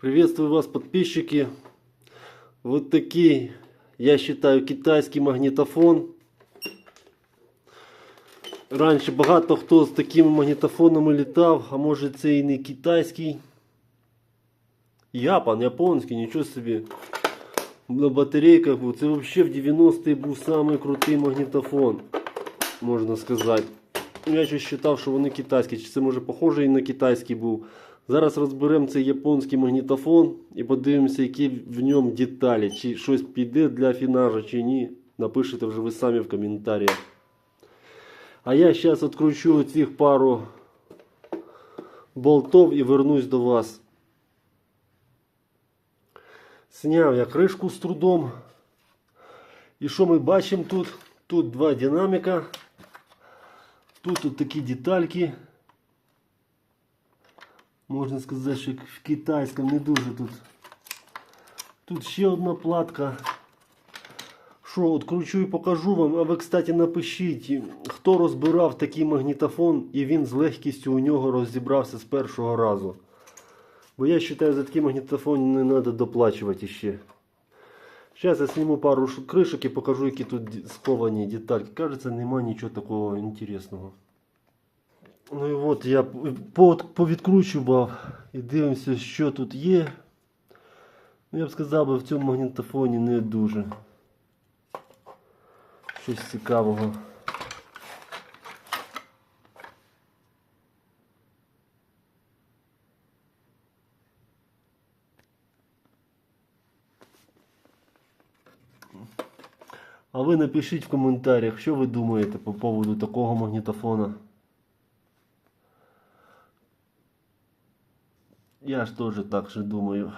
Приветствую вас, подписчики. Вот такий, я считаю, китайський магнітофон. Раніше багато хто з такими магнітофонами літав, а може це і не китайський. Япон, японський, нічого собі. На батарейках був. Це взагалі в 90-ті був самий крутий магнітофон, можна сказати. Ну, Я щось вважав, що вони китайські, чи це може похоже і на китайський був. Зараз розберемо цей японський магнітофон і подивимося, які в ньому деталі, чи щось піде для афінажа, чи ні. Напишите вже ви самі в коментарях. А я зараз відкручу цих пару болтов і вернусь до вас. Сняв я кришку з трудом. І що ми бачимо тут? Тут два динаміка. Тут, тут такі детальки. Можна сказати, що в китайському не дуже тут. Тут ще одна платка. Що, откручу і покажу вам. А ви, кстати, напишіть, хто розбирав такий магнітофон і він з легкістю у нього розібрався з першого разу. Бо я вважаю, за такий магнітофон не треба доплачувати ще. Зараз я зніму пару кришок і покажу, які тут сховані детальки. Кажеться, нема нічого такого інтересного. Ну і от я повідкручував і дивимося, що тут є. Ну, я б сказав, би, в цьому магнітофоні не дуже. Щось цікавого. А ви напишіть в коментарях, що ви думаєте по поводу такого магнітофона. Я ж теж так же думаю.